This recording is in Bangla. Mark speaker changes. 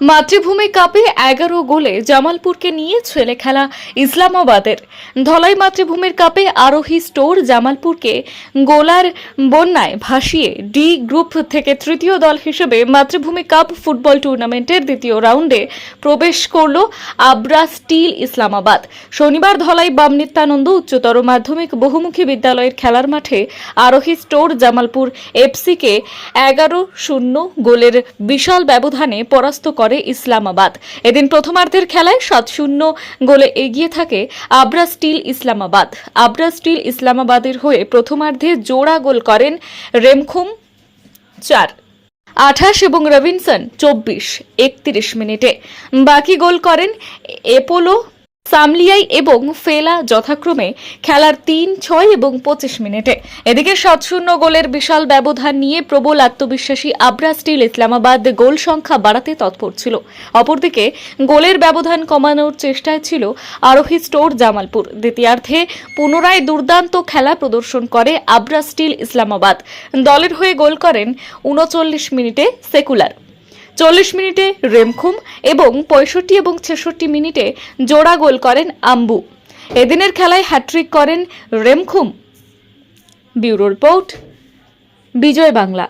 Speaker 1: মাতৃভূমি কাপে এগারো গোলে জামালপুরকে নিয়ে ছেলে খেলা ইসলামাবাদের। ধলাই মাতৃভূমির কাপে আরোহী স্টোর জামালপুরকে গোলার বন্যায় ভাসিয়ে ডি গ্রুপ থেকে তৃতীয় দল হিসেবে মাতৃভূমি কাপ ফুটবল টুর্নামেন্টের দ্বিতীয় রাউন্ডে প্রবেশ করল আবরা স্টিল ইসলামাবাদ। শনিবার ধলাই বাম নিত্যানন্দ উচ্চতর মাধ্যমিক বহুমুখী বিদ্যালয়ের খেলার মাঠে আরোহী স্টোর জামালপুর এফসিকে এগারো শূন্য গোলের বিশাল ব্যবধানে পরাস্ত করে ইসলামাবাদ। এদিন প্রথমার্ধের খেলায় সাত শূন্য গোলে এগিয়ে থাকে আবরা স্টিল ইসলামাবাদ। আবরা স্টিল ইসলামাবাদের হয়ে প্রথমার্ধে জোড়া গোল করেন রেমখুম চার। আঠাশ এবং রবিনসন চব্বিশ, একত্রিশ মিনিটে। বাকি গোল করেন এপোলো সামলিয়াই এবং ফেলা যথাক্রমে খেলার তিন, ছয় এবং পঁচিশ মিনিটে। এদিকে সাত শূন্য গোলের বিশাল ব্যবধান নিয়ে প্রবল আত্মবিশ্বাসী আবরা স্টিল ইসলামাবাদ গোল সংখ্যা বাড়াতে তৎপর ছিল। অপরদিকে গোলের ব্যবধান কমানোর চেষ্টায় ছিল আরোহী স্টোর জামালপুর। দ্বিতীয়ার্ধে পুনরায় দুর্দান্ত খেলা প্রদর্শন করে আবরা স্টিল ইসলামাবাদ। দলের হয়ে গোল করেন উনচল্লিশ মিনিটে সেকুলার। চল্লিশ মিনিটে রেমখুম এবং পঁয়ষট্টি এবং ছেষট্টি মিনিটে জোড়া গোল করেন আম্বু। এদিনের খেলায় হ্যাট্রিক করেন রেমখুম। Bureau report, Bijoy Bangla.